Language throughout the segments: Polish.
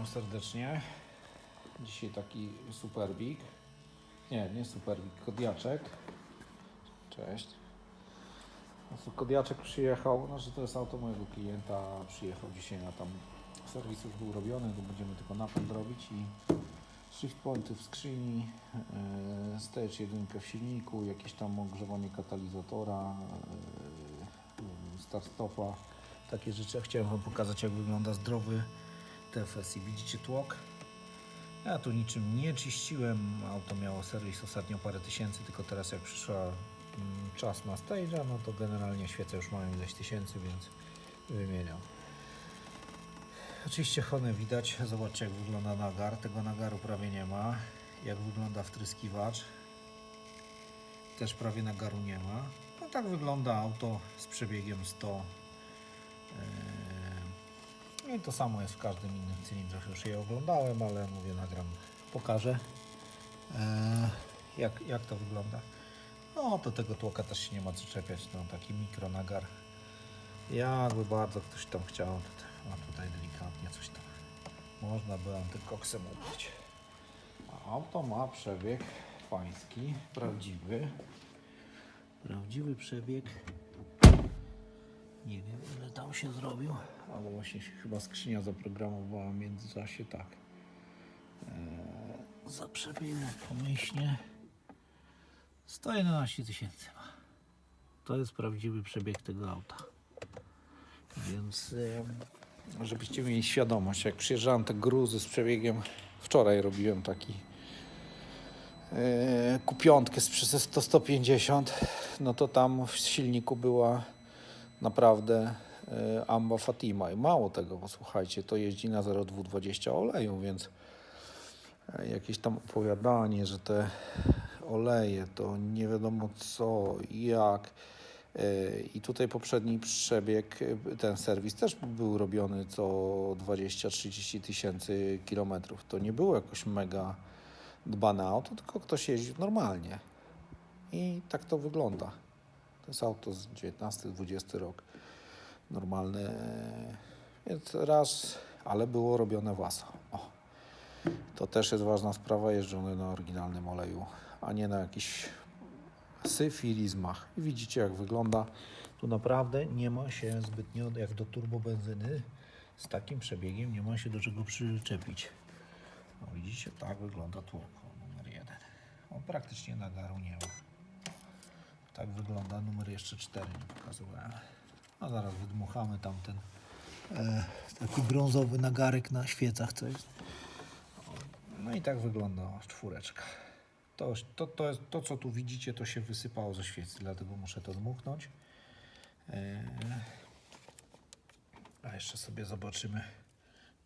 Witam serdecznie. Dzisiaj taki superbik. Nie, nie superbik, kodiaczek. Cześć. Tu Kodiaczek przyjechał, znaczy to jest auto mojego klienta, przyjechał dzisiaj na tam, serwis już był robiony, to będziemy tylko napęd robić i shift pointy w skrzyni, yy, stage jedynkę w silniku, jakieś tam ogrzewanie katalizatora, yy, start stopa, takie rzeczy. Chciałem Wam pokazać jak wygląda zdrowy TFS i widzicie tłok? Ja tu niczym nie czyściłem, auto miało serwis ostatnio parę tysięcy, tylko teraz jak przyszła mm, czas na stage'a, no to generalnie świece już mają ileś tysięcy, więc wymieniam. Oczywiście honę widać, zobaczcie jak wygląda nagar, tego nagaru prawie nie ma. Jak wygląda wtryskiwacz, też prawie nagaru nie ma. No tak wygląda auto z przebiegiem 100. I to samo jest w każdym innym cylindrach. Już je oglądałem, ale mówię, nagram, pokażę eee, jak, jak to wygląda. No to tego tłoka też się nie ma co czepiać, no taki mikro nagar. Jakby bardzo ktoś tam chciał, to a tutaj delikatnie coś tam można by antykoksem ubić. A Auto ma przebieg pański, prawdziwy. Prawdziwy przebieg. Nie wiem ile tam się zrobił, ale właśnie się chyba skrzynia zaprogramowała w międzyczasie tak. Eee, za przebieg pomyślnie 111 tysięcy. To jest prawdziwy przebieg tego auta. Więc em, żebyście mieli świadomość, jak przyjeżdżałem te gruzy z przebiegiem, wczoraj robiłem taki e, kupiątkę z przez 100 150, no to tam w silniku była naprawdę e, Amba Fatima i mało tego, bo słuchajcie, to jeździ na 0,220 oleju, więc e, jakieś tam opowiadanie, że te oleje to nie wiadomo co, jak. E, I tutaj poprzedni przebieg, e, ten serwis też był robiony co 20-30 tysięcy kilometrów. To nie było jakoś mega dbane auto, tylko ktoś jeździł normalnie. I tak to wygląda. To jest auto z 19-20 rok. Normalne. e, Więc raz, ale było robione WASA. O. To też jest ważna sprawa, jeżdżone na oryginalnym oleju, a nie na jakichś syfilizmach. I widzicie jak wygląda. Tu naprawdę nie ma się zbytnio jak do turbobenzyny z takim przebiegiem nie ma się do czego przyczepić. No widzicie, tak wygląda tłok o, numer jeden. On praktycznie nagaru nie ma. Tak wygląda numer jeszcze 4 nie pokazywałem. A zaraz wydmuchamy tamten e, taki brązowy nagarek na świecach, co jest. No i tak wygląda czwóreczka. To, to, to, to, co tu widzicie, to się wysypało ze świecy, dlatego muszę to dmuchnąć. Eee, A jeszcze sobie zobaczymy.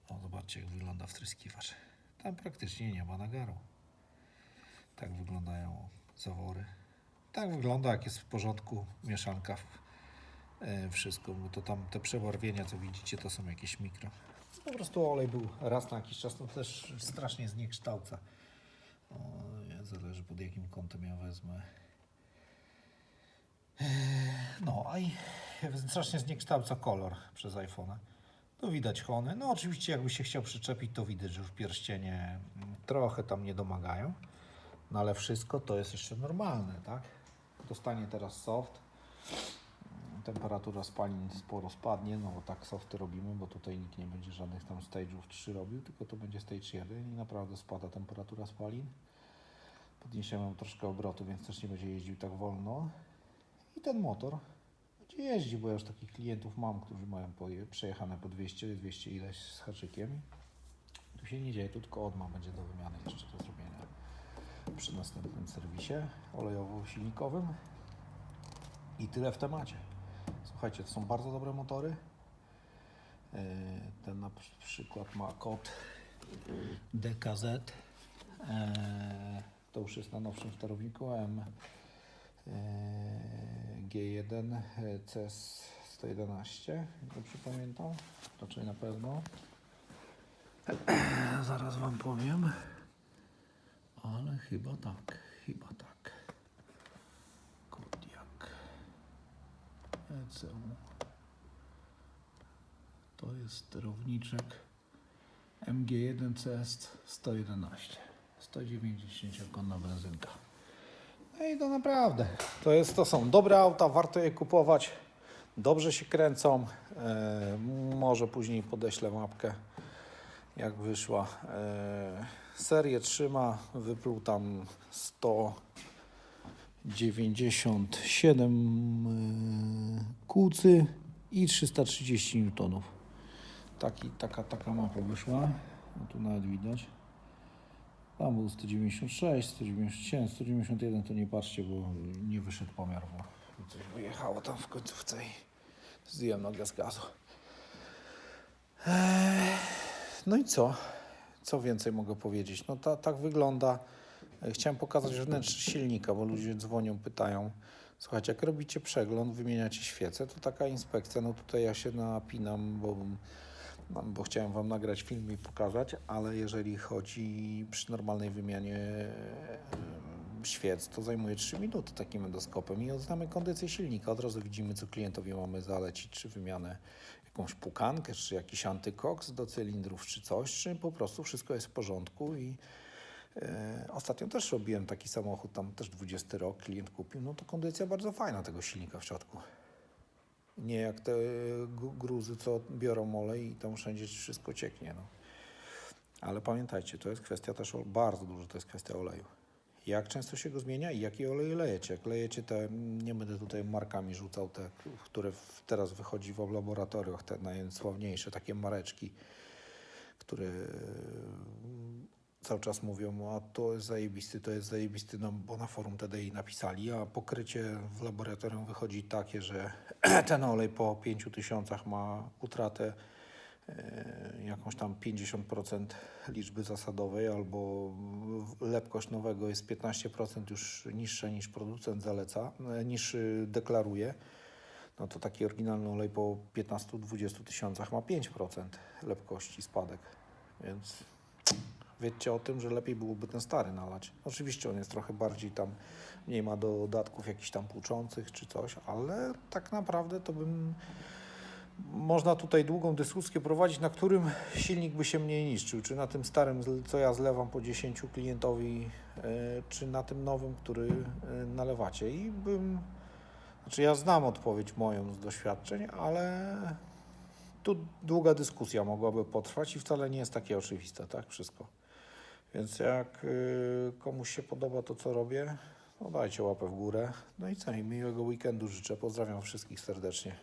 O, zobaczcie, jak wygląda wtryskiwacz. Tam praktycznie nie ma nagaru. Tak wyglądają zawory. Tak wygląda, jak jest w porządku mieszanka. E, Wszystko, bo to tam te przebarwienia, co widzicie, to są jakieś mikro. Po prostu olej był raz na jakiś czas, to też strasznie zniekształca. O, zależy pod jakim kątem ja wezmę. Eee, No, a i strasznie zniekształca kolor przez iPhone'a. To widać Hony. No oczywiście jakby się chciał przyczepić, to widać, że już pierścienie mm, trochę tam nie domagają. No ale wszystko to jest jeszcze normalne, tak? Dostanie teraz soft. Temperatura spalin sporo spadnie, no bo tak softy robimy, bo tutaj nikt nie będzie żadnych tam stage'ów 3 robił, tylko to będzie stage 1 i naprawdę spada temperatura spalin. Podniesiemy troszkę obrotu, więc też nie będzie jeździł tak wolno. I ten motor będzie jeździł, bo ja już takich klientów mam, którzy mają przejechane po 200, 200 ileś z haczykiem. Tu się nie dzieje, tu tylko odma będzie do wymiany jeszcze do zrobienia przy następnym serwisie olejowo-silnikowym. I tyle w temacie. Słuchajcie, to są bardzo dobre motory. Yy, Ten na przy- przykład ma kod DKZ. Yy, To już jest na nowszym sterowniku M yy, G1 CS 111, jak dobrze pamiętam. Raczej na pewno. Zaraz Wam powiem. Ale chyba tak, chyba tak. lecę. To jest sterowniczek MG1 CS 111. 190-konna benzynka. No i to naprawdę, to, jest, to są dobre auta, warto je kupować. Dobrze się kręcą. E, może później podeślę mapkę, jak wyszła. E, serię trzyma, wypluł tam 100 97 e, kółcy i 330 N. Taki, taka, taka mapa wyszła. No tu nawet widać. Tam był 196, 197, 191 to nie patrzcie, bo nie wyszedł pomiar, bo coś wyjechało tam w końcówce i zdjąłem nogę z gazu. Eee, no i co? Co więcej mogę powiedzieć? No ta, tak wygląda E, Chciałem pokazać wnętrze silnika, bo ludzie dzwonią, pytają. Słuchajcie, jak robicie przegląd, wymieniacie świece, to taka inspekcja, no tutaj ja się napinam, bo bo chciałem Wam nagrać film i pokazać, ale jeżeli chodzi przy normalnej wymianie em, świec, to zajmuje 3 minuty takim endoskopem i znamy kondycję silnika. Od razu widzimy, co klientowi mamy zalecić, czy wymianę jakąś pukankę, czy jakiś antykoks do cylindrów, czy coś, czy po prostu wszystko jest w porządku i e, Ostatnio też robiłem taki samochód, tam też 20 rok, klient kupił, no to kondycja bardzo fajna tego silnika w środku. Nie jak te gu- gruzy, co biorą olej i tam wszędzie wszystko cieknie. No. Ale pamiętajcie, to jest kwestia też, bardzo dużo to jest kwestia oleju. Jak często się go zmienia i jaki olej lejecie? Jak lejecie te, nie będę tutaj markami rzucał, te, które teraz wychodzi w laboratoriach, te najsławniejsze, takie mareczki, które cały czas mówią, a to jest zajebisty, to jest zajebisty, no bo na forum TDI napisali, a pokrycie w laboratorium wychodzi takie, że ten olej po 5000 ma utratę e, jakąś tam 50% liczby zasadowej, albo lepkość nowego jest 15% już niższa niż producent zaleca, e, niż y, deklaruje. No to taki oryginalny olej po 15-20 tysiącach ma 5% lepkości spadek, więc wiedzcie o tym, że lepiej byłoby ten stary nalać. Oczywiście on jest trochę bardziej tam, mniej ma dodatków jakichś tam płuczących czy coś, ale tak naprawdę to bym... Można tutaj długą dyskusję prowadzić, na którym silnik by się mniej niszczył. Czy na tym starym, co ja zlewam po 10 klientowi, e, czy na tym nowym, który e, nalewacie. I bym... Znaczy ja znam odpowiedź moją z doświadczeń, ale tu długa dyskusja mogłaby potrwać i wcale nie jest takie oczywiste, tak? Wszystko. Więc jak y, komuś się podoba to, co robię, no dajcie łapę w górę. No i co, miłego weekendu życzę. Pozdrawiam wszystkich serdecznie.